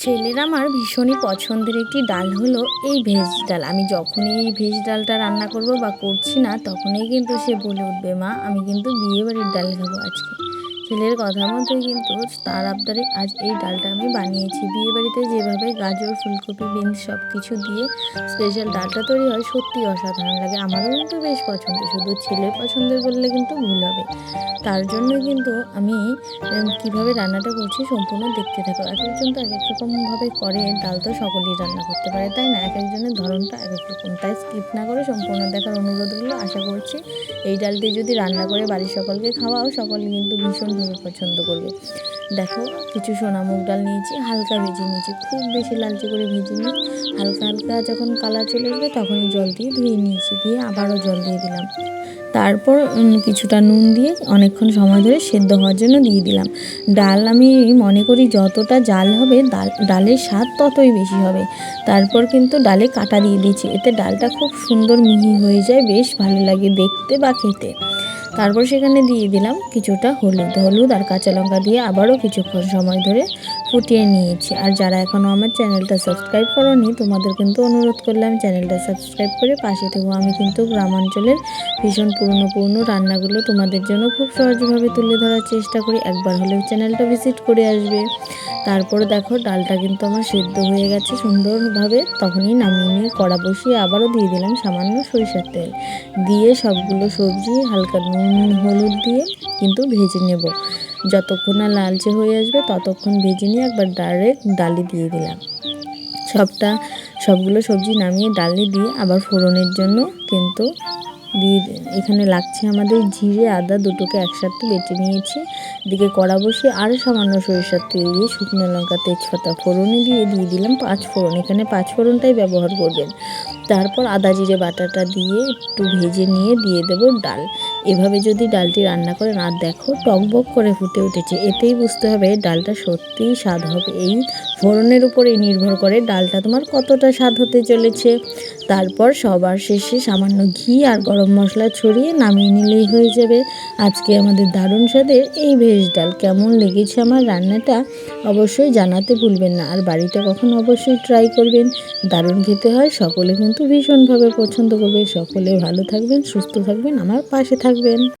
ছেলের আমার ভীষণই পছন্দের একটি ডাল হলো এই ভেজ ডাল। আমি যখনই এই ভেজ ডালটা রান্না করব বা করছি না, তখনই কিন্তু সে বলে উঠবে, মা, আমি কিন্তু বিয়েবাড়ির ডাল খাব আজকে। ছেলের কথা মতোই কিন্তু তার আবদারে আজ এই ডালটা আমি বানিয়েছি। বিয়েবাড়িতে যেভাবে গাজর, ফুলকপি, বিনস সব কিছু দিয়ে স্পেশাল ডালটা তৈরি হয় সত্যি অসাধারণ লাগে। আমারও কিন্তু বেশ পছন্দ। শুধু ছেলের পছন্দের বললে কিন্তু ভুল হবে। তার জন্য কিন্তু আমি কীভাবে রান্নাটা করছি সম্পূর্ণ দেখতে থাকো। এক একজন তো এক এক রকমভাবে করে, ডাল তো সকলেই রান্না করতে পারে, তাই না? এক একজনের ধরনটা এক এক রকম। তাই স্কিপ না করে সম্পূর্ণ দেখার অনুরোধ আশা করছি, এই ডালটি যদি রান্না করে বাড়ির সকলকে খাওয়াও, সকলে কিন্তু ভীষণভাবে পছন্দ করবে। দেখো, কিছু সোনা মুগ ডাল নিয়েছি, হালকা ভেজে নিয়েছি। খুব বেশি লালচে করে ভেজে নিই। হালকা হালকা যখন কালার চলে আসবে তখনই জল দিয়ে ধুয়ে নিয়েছি, দিয়ে আবারও জল দিয়ে দিলাম। তারপর কিছুটা নুন দিয়ে অনেকক্ষণ সময় ধরে সেদ্ধ হওয়ার জন্য দিয়ে দিলাম। ডাল আমি মনে করি যতটা জাল হবে, ডাল, ডালের স্বাদ ততই বেশি হবে। তারপর কিন্তু ডালে কাটা দিয়ে দিয়েছি। এতে ডালটা খুব সুন্দর মিহি হয়ে যায়, বেশ ভালো লাগে দেখতে বা খেতে। তারপর সেখানে দিয়ে দিলাম কিছুটা হলুদ। হলুদ আর কাঁচা লঙ্কা দিয়ে আবারও কিছুক্ষণ সময় ধরে ফুটিয়ে নিয়েছি। আর যারা এখনও আমার চ্যানেলটা সাবস্ক্রাইব করনি, তোমাদের কিন্তু অনুরোধ করলাম চ্যানেলটা সাবস্ক্রাইব করে পাশে থেকো। আমি কিন্তু গ্রামাঞ্চলের ভীষণ পুরনো পুরনো রান্নাগুলো তোমাদের জন্য খুব সহজভাবে তুলে ধরার চেষ্টা করি। একবার হলেও চ্যানেলটা ভিজিট করে আসবে। তারপরে দেখো ডালটা কিন্তু আমার সেদ্ধ হয়ে গেছে সুন্দরভাবে। তখনই নামিয়ে নিয়ে কড়া বসিয়ে আবারও দিয়ে দিলাম সামান্য সরিষার তেল। দিয়ে সবগুলো সবজি হালকা নুন হলুদ দিয়ে কিন্তু ভেজে নেব। যতক্ষণ না লালচে হয়ে আসবে, ততক্ষণ ভেজে নিয়ে একবার ডাইরেক্ট ডালি দিয়ে দিলাম। সবটা, সবগুলো সবজি নামিয়ে ডালি দিয়ে আবার ফোড়নের জন্য কিন্তু দিয়ে এখানে লাগছে আমাদের জিরে, আদা দুটোকে একসাথে বেটে নিয়েছি। দিকে কড়া বসিয়ে আরও সামান্য সরিষার তেল দিয়ে শুকনো লঙ্কা, তেজপাতা ফোড়নে দিয়ে দিয়ে দিলাম পাঁচ ফোড়ন। এখানে পাঁচ ফোড়নটাই ব্যবহার করবেন। তারপর আদা, জিরে, বাটাটা দিয়ে একটু ভেজে নিয়ে দিয়ে দেবো ডাল। এভাবে যদি ডালটি রান্না করেন আর দেখো, টকবক করে ফুটে উঠেছে। এতেই বুঝতে হবে ডালটা সত্যিই স্বাদ হবে। এই ফোড়নের উপরেই নির্ভর করে ডালটা তোমার কতটা স্বাদ হতে চলেছে। তারপর সবার শেষে সামান্য ঘি আর গরম মশলা ছড়িয়ে নামিয়ে নিলেই হয়ে যাবে। আজকে আমাদের দারুণ স্বাদের এই ভেজ ডাল। কেমন লেগেছে আমার রান্নাটা অবশ্যই জানাতে ভুলবেন না। আর বাড়িটা কখন অবশ্যই ট্রাই করবেন। দারুণ খেতে হয়, সকলে কিন্তু ভীষণভাবে পছন্দ করবে। সকলে ভালো থাকবেন, সুস্থ থাকবেন। আমার পাশে থাকবেন